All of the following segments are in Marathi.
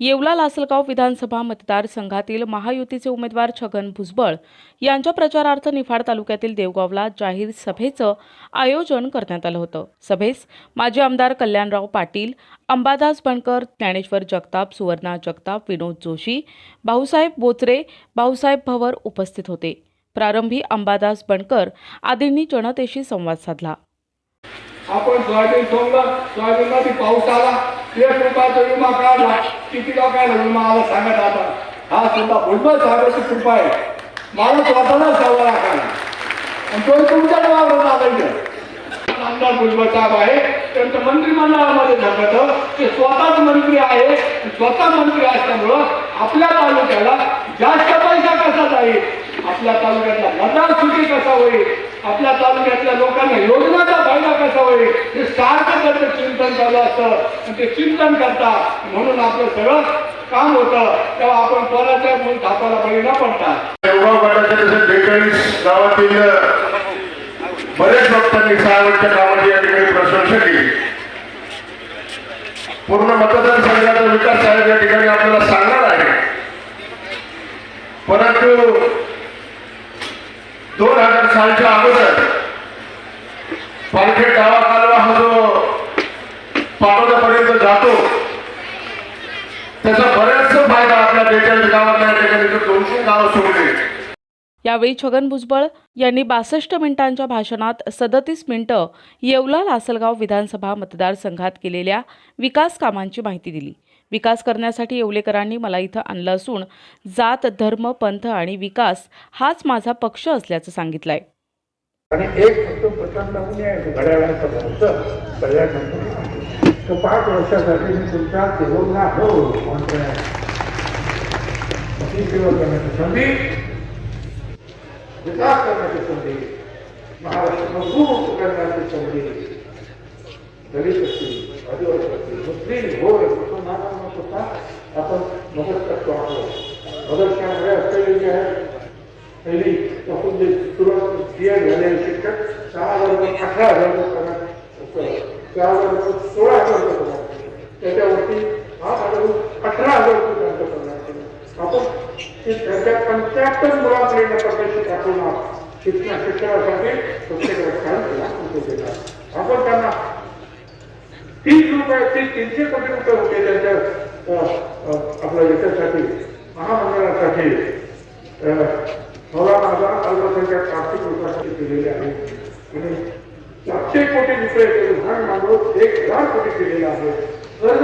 येवला लासलगाव विधानसभा मतदारसंघातील महायुतीचे उमेदवार छगन भुजबळ यांच्या प्रचारार्थ निफाड तालुक्यातील देवगावला जाहीर सभेचं आयोजन करण्यात आलं होतं. सभेस माजी आमदार कल्याणराव पाटील अंबादास बनकर ज्ञानेश्वर जगताप सुवर्णा जगताप विनोद जोशी भाऊसाहेब बोचरे भाऊसाहेब भवर उपस्थित होते. प्रारंभी अंबादास बनकर आदींनी जनतेशी संवाद साधला. आपण सोयाबीन सोडलं सोयाबीनमध्ये पाऊस आला एक रुपयाचा विमा काढला. किती लोक आहे आला सांगत आता. हा सुद्धा भुजबळ साहेबांची कृपा आहे. मला स्वतःला सवय राखायला आणि तो तुमच्या नावावर आलाय आमदार भुजबळ साहेब आहे. त्यांचं मंत्रिमंडळामध्ये झालं ते स्वतःच मंत्री आहे. स्वतः मंत्री असल्यामुळं आपल्या तालुक्याला जास्त पैसा कसा जाईल? आपल्या तालुक्यातला मतदार सुखी कसा होईल? आपल्या तालुक्यातल्या लोकांना योजनाचा कसा होईल हे सारखं त्यांचं चिंतन चालू असतं. आणि ते चिंतन करतात म्हणून आपलं सगळं काम होतं. तेव्हा आपण कोणाच्या मूल थापाला बळी न पडतात. बेचाळीस गावातील बरेच भक्तांनी सावटच्या कामाची या ठिकाणी प्रशंसा केली. पूर्ण मतदारसंघाचा विकास साहेब या ठिकाणी आपल्याला सांगणार आहे. परंतु दोन हजार सालच्या अगोदर पालखेड गावा कालवा हा जो पाटोद्यापर्यंत जातो. त्याचा बऱ्याच फायदा आपल्या बेचाळीस गावातल्या ठिकाणी दोनशे गावं सोडले. यावेळी छगन भुजबळ यांनी बासष्ट मिनिटांच्या भाषणात सदतीस मिनिटं येवला लासलगाव विधानसभा मतदारसंघात केलेल्या विकास कामांची माहिती दिली. विकास करण्यासाठी येवलेकरांनी मला इथं आणलं असून जात धर्म पंथ आणि विकास हाच माझा पक्ष असल्याचं सांगितलं आहे आणि एक फक्त प्रचंड आहे घड्याळाचा भरोसा कल्याण तो पाच वर्षासाठी मी तुमचा सेवकला हो म्हणतोय ही सेवा करण्याची संधी. विकास करण्याची संधी. महाराष्ट्र मज़बूत करण्याची संधी. दलित असतील, आदिवासी असतील, मुस्लिम, होय, असं नाना होता आपण मदत करतो आहोत. मदतच्यामुळे असलेली जी आहे. पहिली आपण जे सुरुवात क्रिया झालेले शिक्षक सहा हजार रुपये अठरा हजार रुपये पगार सहा हजार रुपये सोळा हजार रुपये पगार त्याच्यावरती आठ हजार अठरा हजार रुपये त्यांचा पगार केला आपण ते पंच्याहत्तर मुलांपर्यंत शिक्षण शिक्षणासाठी आपण त्यांना तीस रुपये तीनशे कोटी रुपये होते त्यांच्या आर्थिक विकासासाठी केलेले आहे. आणि सातशे कोटी रुपये ते धन मांडून एक हजार कोटी केलेले आहे. तर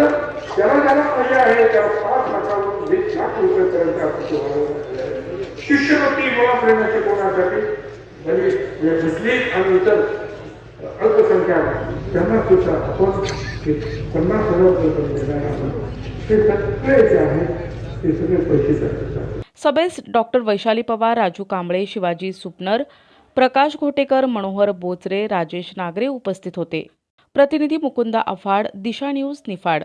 ज्याला ज्याला पाहिजे आहे त्याला पाच लाखावरून वीस लाख रुपयेपर्यंत आपण तो शिष्यवृत्ती मुला प्रेरणा कोणासाठी? म्हणजे, म्हणजे मुस्लिम आणि इतर अल्पसंख्याक. त्यांना सुद्धा आपण पन्नास हजार रुपये देणार आहोत. ते सगळे जे आहेत ते सगळे पैसे सभेस डॉक्टर वैशाली पवार राजू कांबळे शिवाजी सुपनर प्रकाश घोटेकर मनोहर बोचरे राजेश नागरे उपस्थित होते. प्रतिनिधी मुकुंदा आफाड दिशा न्यूज निफाड.